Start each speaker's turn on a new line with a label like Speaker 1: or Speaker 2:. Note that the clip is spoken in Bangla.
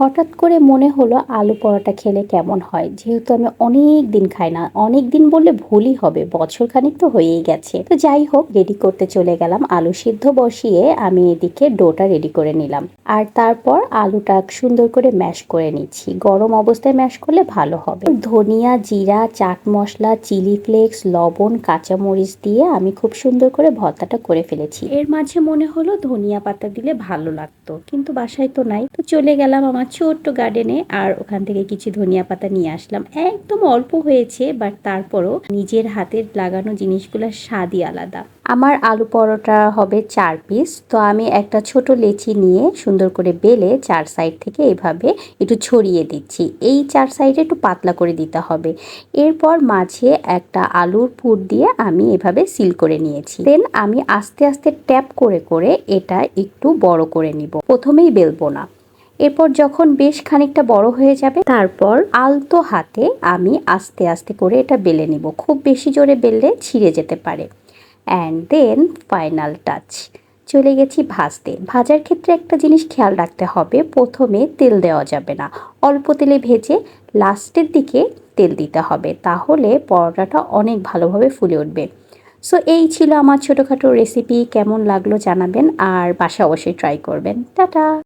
Speaker 1: হঠাৎ করে মনে হলো আলু পরোটা খেলে কেমন হয়। যেহেতু আমি অনেক দিন খাই না, অনেক দিন বললে ভুলই হবে বছর খানিক তো হয়েই গেছে। তো যাই হোক রেডি করতে চলে গেলাম, আলু সিদ্ধ বসিয়ে আমি এদিকে ডোটা রেডি করে নিলাম। আর তারপর আলুটা সুন্দর করে ম্যাশ করে নিচ্ছি। গরম অবস্থায় ম্যাশ করলে ভালো হবে। ধনিয়া জিরা, চাট মশলা চিলি ফ্লেক্স লবণ, কাঁচামরিচ দিয়ে আমি খুব সুন্দর করে ভর্তাটা করে ফেলেছি। এর মাঝে মনে হলো ধনিয়া পাতা দিলে ভালো লাগতো, কিন্তু বাসায় তো নাই। তো চলে গেলাম আমার ছোট্ট গার্ডেনে আর ওখান থেকে কিছু ধনিয়া পাতা নিয়ে আসলাম। একদম অল্প হয়েছে বাট তারপরও নিজের হাতের লাগানো জিনিসগুলোর স্বাদই আলাদা। আমার আলু পরোটা হবে চার পিস তো আমি একটা ছোট লেচি নিয়ে সুন্দর করে বেলে চার সাইড থেকে এভাবে একটু ছড়িয়ে দিচ্ছি। এই চার সাইডে একটু পাতলা করে দিতে হবে। এরপর মাঝে একটা আলুর পুর দিয়ে আমি এভাবে সিল করে নিয়েছি। দেন আমি আস্তে আস্তে ট্যাপ করে করে এটা একটু বড় করে নিব। প্রথমেই বেলবো না। এরপর যখন বেশ খানিকটা বড় হয়ে যাবে, তারপর আলতো হাতে আমি আস্তে আস্তে করে এটা বেলে নিব। খুব বেশি জোরে বেললে ছিঁড়ে যেতে পারে। অ্যান্ড দেন ফাইনাল টাচ চলে গেছি ভাজতে। ভাজার ক্ষেত্রে একটা জিনিস খেয়াল রাখতে হবে, প্রথমে তেল দেওয়া যাবে না। অল্প তেলে ভেজে লাস্টের দিকে তেল দিতে হবে, তাহলে পরোটাটা অনেক ভালোভাবে ফুলে উঠবে। সো এই ছিল আমার ছোটোখাটো রেসিপি কেমন লাগল জানাবেন, আর বাসা অবশ্যই ট্রাই করবেন। টাটা!